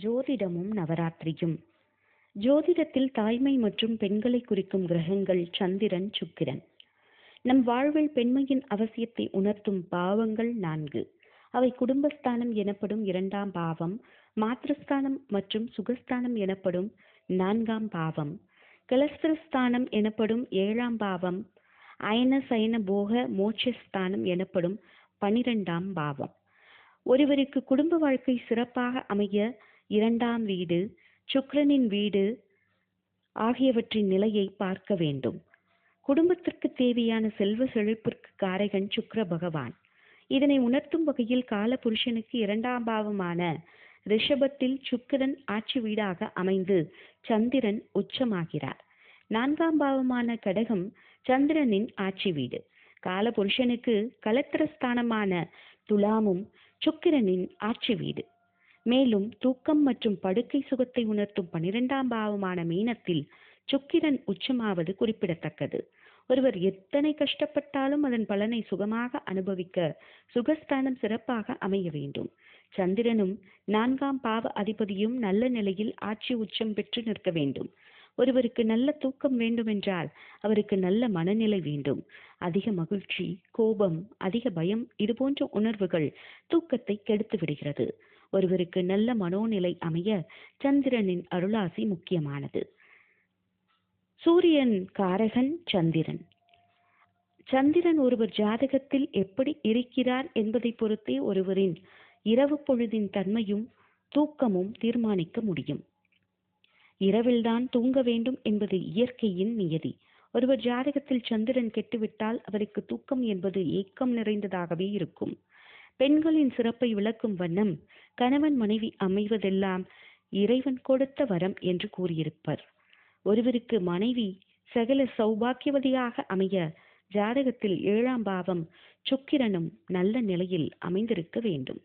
ஜோதிடமும் நவராத்திரியும். ஜோதிடத்தில் தாய்மை மற்றும் பெண்களை குறிக்கும் கிரகங்கள் சந்திரன் சுக்கிரன். நம் வாழ்வில் பெண்மையின் அவசியத்தை உணர்த்தும் பாவங்கள் நான்கு. அவை குடும்பஸ்தானம் எனப்படும் இரண்டாம் பாவம் மாத்திரஸ்தானம் மற்றும் சுகஸ்தானம் எனப்படும் நான்காம் பாவம். கலஸ்திரஸ்தானம் எனப்படும் ஏழாம் பாவம் அயன சயன போக மோட்சஸ்தானம் எனப்படும் பனிரெண்டாம் பாவம். ஒருவருக்கு குடும்ப வாழ்க்கை சிறப்பாக அமைய இரண்டாம் வீடு சுக்கிரனின் வீடு ஆகியவற்றின் நிலையை பார்க்க வேண்டும். குடும்பத்திற்கு தேவையான செல்வ செழிப்பிற்கு காரகன் சுக்கிர பகவான். இதனை உணர்த்தும் வகையில் கால புருஷனுக்கு இரண்டாம் பாவமான ரிஷபத்தில் சுக்கிரன் ஆட்சி வீடாக அமைந்து சந்திரன் உச்சமாகிறார். நான்காம் பாவமான கடகம் சந்திரனின் ஆட்சி வீடு. கால புருஷனுக்கு கலத்திரஸ்தானமான துலாமும் சுக்கிரனின் ஆட்சி வீடு. மேலும் தூக்கம் மற்றும் படுக்கை சுகத்தை உணர்த்தும் பனிரெண்டாம் பாவமான மீனத்தில் சுக்கிரன் உச்சமாவது குறிப்பிடத்தக்கது. ஒருவர் எத்தனை கஷ்டப்பட்டாலும் அதன் பலனை சுகமாக அனுபவிக்க சுகஸ்தானம் சிறப்பாக அமைய வேண்டும். சந்திரனும் நான்காம் பாவ அதிபதியும் நல்ல நிலையில் ஆட்சி உச்சம் பெற்று நிற்க வேண்டும். ஒருவருக்கு நல்ல தூக்கம் வேண்டுமென்றால் அவருக்கு நல்ல மனநிலை வேண்டும். அதிக மகிழ்ச்சி கோபம் அதிக பயம் இதுபோன்ற உணர்வுகள் தூக்கத்தை கெடுத்து விடுகிறது. ஒருவருக்கு நல்ல மனோநிலை அமைய சந்திரனின் அருளாசி முக்கியமானது. சூரியன் காரகன் சந்திரன். சந்திரன் ஒருவர் ஜாதகத்தில் எப்படி இருக்கிறார் என்பதை பொறுத்தே ஒருவரின் இரவு பொழுதின் தன்மையும் தூக்கமும் தீர்மானிக்க முடியும். இரவில்தான் தூங்க வேண்டும் என்பது இயற்கையின் நியதி. ஒருவர் ஜாதகத்தில் சந்திரன் கெட்டுவிட்டால் அவருக்கு தூக்கம் என்பது ஏக்கம் நிறைந்ததாகவே இருக்கும். பெண்களின் சிறப்பை விளக்கும் வண்ணம் கணவன் மனைவி அமைவதெல்லாம் இறைவன் கொடுத்த வரம் என்று கூறியிருப்பர். ஒருவருக்கு மனைவி சகல சௌபாக்கியவதியாக அமைய ஜாதகத்தில் ஏழாம் பாவம் சுக்கிரனும் நல்ல நிலையில் அமைந்திருக்க வேண்டும்.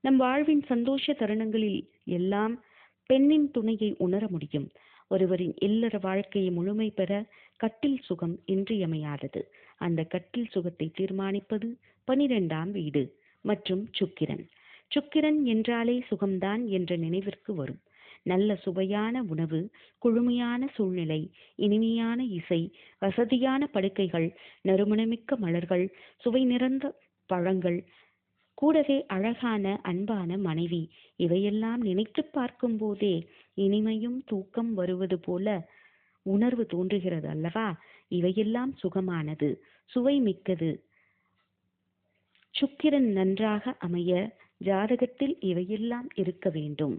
நம் வாழ்வின் சந்தோஷ தருணங்களில் எல்லாம் பெண்ணின் துணையை உணர முடியும். ஒருவரின் இல்லற வாழ்க்கையை முழுமை பெற கட்டில் சுகம் இன்றியமையாதது. அந்த கட்டில் சுகத்தை தீர்மானிப்பது பனிரெண்டாம் வீடு. மற்றும் சுக்கிரன். சுக்கிரன் என்றாலே சுகம்தான் என்ற நினைவிற்கு வரும். நல்ல சுவையான உணவு குழுமையான சூழ்நிலை இனிமையான இசை வசதியான படுக்கைகள் நறுமணமிக்க மலர்கள் சுவை நிறைந்த பழங்கள் கூடவே அழகான அன்பான மனைவி இவையெல்லாம் நினைத்து பார்க்கும் போதே இனிமையும் தூக்கம் வருவது போல உணர்வு தோன்றுகிறது அல்லவா இவையெல்லாம் சுகமானது சுவை மிக்கது. சுக்கிரன் நன்றாக அமைய ஜாதகத்தில் இவையெல்லாம் இருக்க வேண்டும்.